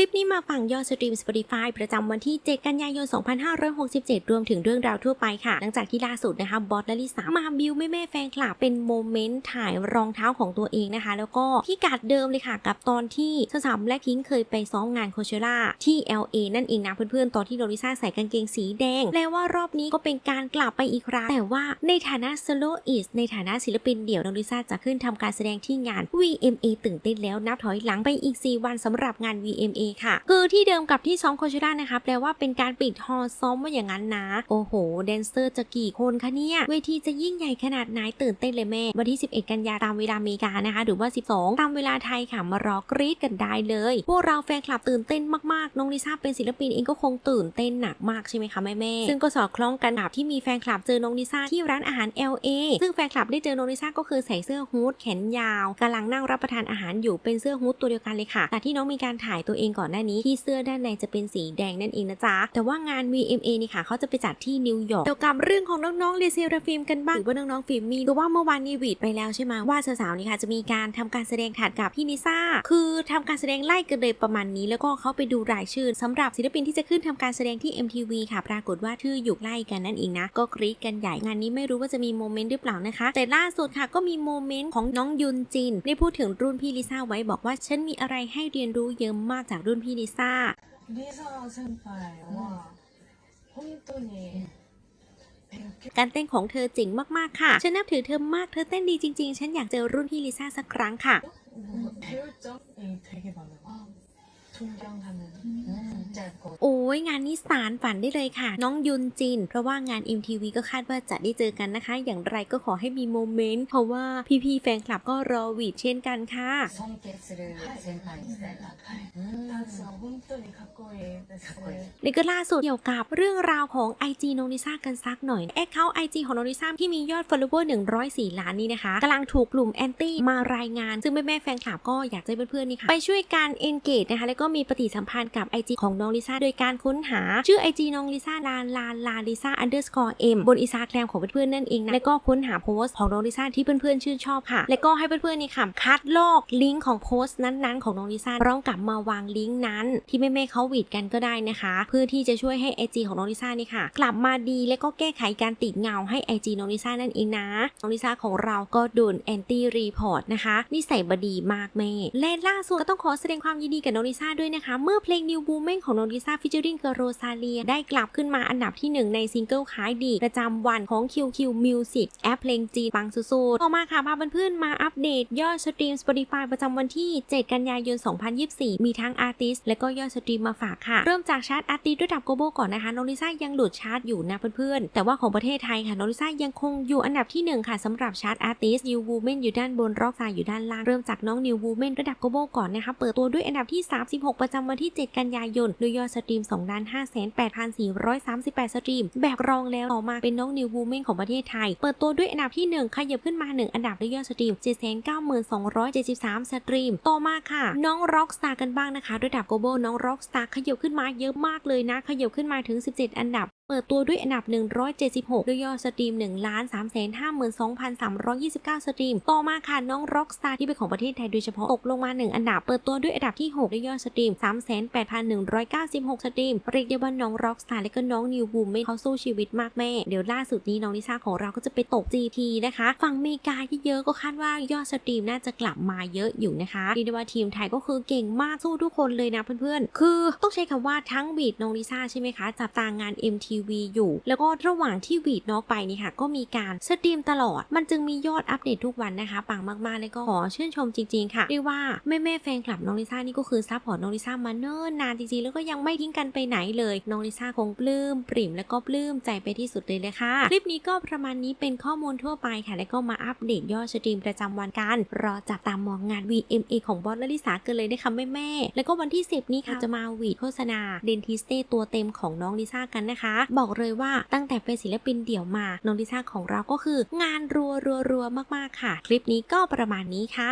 ลิปนี้มาฟังยอดสตรีม Spotify ประจำวันที่ 7 กันยายน 2567 รวมถึงเรื่องราวทั่วไปค่ะ หลังจากที่ล่าสุดนะคะบอสและลิซ่ามาบิวแม่แม่แฟนคลับ เป็นโมเมนต์ถ่ายรองเท้าของตัวเองนะคะ แล้วก็ที่กัดเดิมเลยค่ะ กับตอนที่สาวแบล็คพิงเคยไปซ้อมงานโคเชล่าที่ LA นั่นเองนะเพื่อนๆ ตอนที่โนริซ่าใส่กางเกงสีแดงแปลว่ารอบนี้ก็เป็นการกลับไปอีกครั้งแต่ว่าในฐานะ soloist ในฐานะศิลปินเดี่ยวโนริซ่าจะขึ้นทำการแสดงที่งาน VMA ตื่นเต้นแล้วนับถอยหลังไปอีก 4 วันสำหรับงาน VMA ค่ะ คือที่เดิมกับที่ซ้อมโคเชล่านะคะแปลว่าเป็นการปิดฮอล์ซ้อมว่าอย่างนั้นนะ โอ้โหแดนเซอร์จะกี่คนคะเนี่ยเวทีจะยิ่งใหญ่ขนาดไหนตื่นเต้นเลยแม่วันที่ 11 กันยาตามเวลาอเมริกานะคะ หรือว่า 12 ตามเวลาไทยค่ะมารอกรี๊ดกันได้เลย พวกเราแฟนคลับตื่นเต้นมากๆน้องลิซ่าเป็นศิลปินเองก็คงตื่นเต้นหนักมากใช่ไหมคะแม่แม่ซึ่งก็สอดคล้องกันกับที่มีแฟนคลับเจอน้องลิซ่าที่ร้านอาหาร LA ซึ่งแฟนคลับได้เจอน้องลิซ่าก็คือใส่เสื้อฮู้ดแขนยาวกำลังนั่งรับประทานอาหารอยู่เป็นเสื้อฮู้ดตัวเดียวกันเลยค่ะแต่ที่น้องมีการถ่ายตัวเองก่อนหน้านี้ที่เสื้อด้านในจะเป็นสีแดงนั่นเองนะจ๊ะ แต่ว่างาน VMA นี่ค่ะเขาจะไปจัดที่นิวยอร์กเกี่ยวกับเรื่องของน้องๆเลเซราฟิล์มกันบ้างหรือว่าน้องๆฟิล์มมีหรู้ว่าเมื่อวานนี้วีดไปแล้วใช่ไหมว่าสาวๆนี่ค่ะจะมีการทำการแสดงถัดกับพี่นิซ่าคือทำการแสดงไล่กันเลยประมาณนี้ แล้วก็เขาไปดูรายชื่อสำหรับศิลปินที่จะขึ้นทำการแสดงที่ MTV ค่ะ ปรากฏว่าชื่ออยู่ใกล้กันนั่นเองนะก็กรี๊ดกันใหญ่งานนี้ไม่รู้ว่าจะมีโมเมนต์หรือเปล่านะคะ แต่ล่าสุดค่ะก็มีโมเมนต์ของน้องยุนจินได้พูดถึงรุ่นพี่ลิซ่าไว้บอกว่าฉันมีอะไรให้เรียนรู้เยอะมากจากรุ่นพี่ลิซ่า リサ先輩は本当に勉強 การเต้นของเธอเจ๋งมากๆค่ะ ฉันนับถือเธอมาก เธอเต้นดีจริงๆ ฉันอยากเจอรุ่นพี่ลิซ่าสักครั้งค่ะ โอ้ยงานนี้สารฝันได้เลยค่ะ น้องยุนจิน เพราะว่างาน MTV ก็คาดว่าจะได้เจอกันนะคะ อย่างไรก็ขอให้มีโมเมนต์ เพราะว่าพี่ๆแฟนคลับก็รอวีดเช่นกันค่ะนี่ก็ล่าสุดเกี่ยวกับเรื่องราวของ IG น้องนิซ่ากันซักหน่อยแอคเคาท์ IG ของน้องลิซ่าที่มียอด follower 104 ล้านนี่นะคะกำลังถูกกลุ่มแอนตี้มารายงาน ซึ่งแม่แม่แฟนคลับก็อยากจะเพื่อนๆนี่ค่ะไปช่วยการเอนเกตนะคะแล้วก็มีปฏิสัมพันธ์กับ IG ของน้องลิซ่าโดยการค้นหา ชื่อ IG น้องลิซ่าลานลานลาลิซ่า underscore m บนอินสตาแกรมของเพื่อนๆนั่นเองนะแล้วก็ค้นหาโพสต์ของน้องลิซ่าที่เพื่อนๆชื่นชอบค่ะ แล้วก็ให้เพื่อนๆนี่ค่ะคัดลอกลิงก์ของโพสต์นั้นๆ ของน้องลิซ่าพร้อมกับมาวางลิงก์นั้น ที่แม่ๆเขาหวีดกันก็ได้นะคะ เพื่อที่จะช่วยให้ IG ของน้องลิซ่านี่ค่ะ กลับมาดีและก็แก้ไขการติดเงาให้ IG น้องลิซ่านั่นเองนะน้องลิซ่าของเราก็โดนแอนตี้รีพอร์ตนะคะนิสัยบดีมากแม่และล่าสุดก็ต้องขอแสดงความยินดีกับน้องลิซ่าด้วยนะคะ เมื่อเพลง New Woman ของน้องลิซ่าฟิชเจอริงกับโรซาเลียได้กลับขึ้นมาอันดับที่ 1 ในซิงเกิลขายดี ประจำวันของ QQ Music แอปเพลงจีนปังสุดๆต่อมาค่ะพาเพื่อนๆมาอัปเดตยอดสตรีม Spotify ประจำวันที่ 7 กันยายน 2024 มีทั้งอาร์ติสและก็ยอดสตรีมมาฝากค่ะ เริ่มจากชาร์ตอาร์ติสระดับ global ก่อนนะคะน้องลิซ่ายังหลุดชาร์ตอยู่นะเพื่อนๆ แต่ว่าของประเทศไทยค่ะน้องลิซ่ายังคงอยู่อันดับที่ 1 ค่ะสำหรับชาร์ตอาร์ติส New Woman อยู่ด้านบนร็อกซาอยู่ด้านล่างเริ่มจากน้อง New Woman ระดับ global ก่อนนะคะเปิดตัวด้วยอันดับที่ 36 ประจำวันที่ 7 กันยายนด้วยยอดสตรีม2 5 8 4 3 8 สตรีม แบบรองแล้วต่อมาเป็นน้องนิววูเมนของประเทศไทย เปิดตัวด้วยอันดับที่ 1 ขยับขึ้นมา 1 อันดับด้วยยอดสตรีม 792,273 สตรีม ต่อมาค่ะ น้องร็อกสตาร์กันบ้างนะคะ ระดับ global น้องร็อกสตาร์ขยับขึ้นมาเยอะมากเลยนะ ขยับขึ้นมาถึง 17 อันดับ เปิดตัวด้วยอันดับ 176 ด้วยยอดสตรีม1 3 5 2 3 2 9 สตรีม ต่อมาค่ะน้อง Rockstar ที่เป็นของประเทศไทยโดยเฉพาะตกลงมา 1 อันดับ เปิดตัวด้วยอันดับที่ 6 ด้วยยอดสตรีม 38,196 สตรีม เรียกได้ว่าน้อง Rockstar และก็น้อง New Boom ไม่เขาสู้ชีวิตมากแม่ เดี๋ยวล่าสุดนี้น้องลิซ่าของเราก็จะไปตก GP นะคะ ฝั่งอเมริกาเยอะก็คาดว่ายอดสตรีมน่าจะกลับมาเยอะอยู่นะคะเรียกได้ว่าทีมไทยก็คือเก่งมากสู้ทุกคนเลยนะเพื่อนๆ คือต้องใช้คำว่าทั้งบีดน้องลิซ่าใช่ไหมคะจับตางาน MTV อยู่ แล้วก็ระหว่างที่วีดนองไปนี่ค่ะ ก็มีการสตรีมตลอด มันจึงมียอดอัปเดตทุกวันนะคะปังมากๆแล้วก็ขอชื่นชมจริงๆค่ะเรียกว่าแม่ๆแฟนคลับน้องลิซ่านี่ก็คือซัพพอร์ตน้องลิซ่ามาเนิ่นนานจริงๆแล้วก็ยังไม่ทิ้งกันไปไหนเลย น้องลิซ่าคงปลื้มปริ่มแล้วก็ปลื้มใจไปที่สุดเลยเลยค่ะคลิปนี้ก็ประมาณนี้เป็นข้อมูลทั่วไปค่ะ แล้วก็มาอัปเดตยอดสตรีมประจำวันกัน รอจับตามมองงาน VMA ของบอสและลิซ่ากันเลยนะคะแม่ๆแล้วก็วันที่ 10 นี้ค่ะจะมาวีดโฆษณาเดนทิสเต้ตัวเต็มของน้องลิซ่ากันนะคะบอกเลยว่าตั้งแต่เป็นศิลปินเดี่ยวมาน้องลิซ่าของเราก็คืองานรัวๆๆมากๆค่ะ คลิปนี้ก็ประมาณนี้ค่ะ